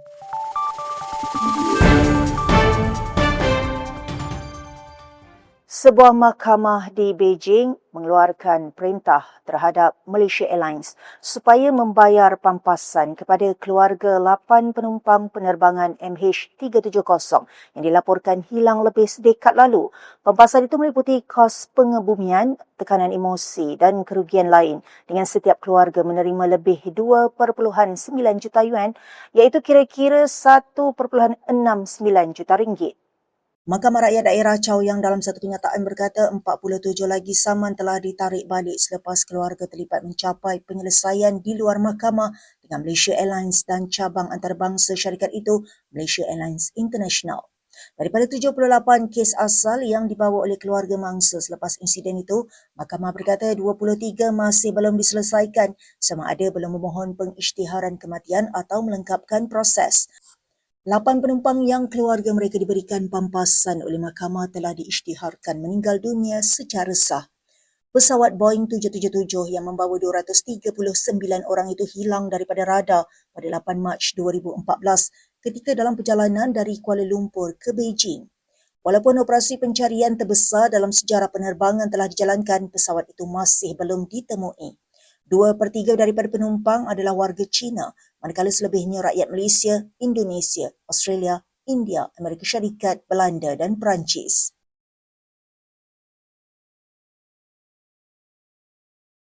thank you Sebuah mahkamah di Beijing mengeluarkan perintah terhadap Malaysia Airlines supaya membayar pampasan kepada keluarga 8 penumpang penerbangan MH370 yang dilaporkan hilang lebih sedekat lalu. Pampasan itu meliputi kos pengebumian, tekanan emosi dan kerugian lain dengan setiap keluarga menerima lebih 2.9 juta yuan iaitu kira-kira 1.69 juta ringgit. Mahkamah Rakyat Daerah Chow Yang dalam satu kenyataan berkata 47 lagi saman telah ditarik balik selepas keluarga terlibat mencapai penyelesaian di luar mahkamah dengan Malaysia Airlines dan cabang antarabangsa syarikat itu Malaysia Airlines International. Daripada 78 kes asal yang dibawa oleh keluarga mangsa selepas insiden itu, mahkamah berkata 23 masih belum diselesaikan sama ada belum memohon pengisytiharan kematian atau melengkapkan proses. Lapan penumpang yang keluarga mereka diberikan pampasan oleh mahkamah telah diisytiharkan meninggal dunia secara sah. Pesawat Boeing 777 yang membawa 239 orang itu hilang daripada radar pada 8 Mac 2014 ketika dalam perjalanan dari Kuala Lumpur ke Beijing. Walaupun operasi pencarian terbesar dalam sejarah penerbangan telah dijalankan, pesawat itu masih belum ditemui. Dua per tiga daripada penumpang adalah warga Cina, manakala selebihnya rakyat Malaysia, Indonesia, Australia, India, Amerika Syarikat, Belanda dan Perancis.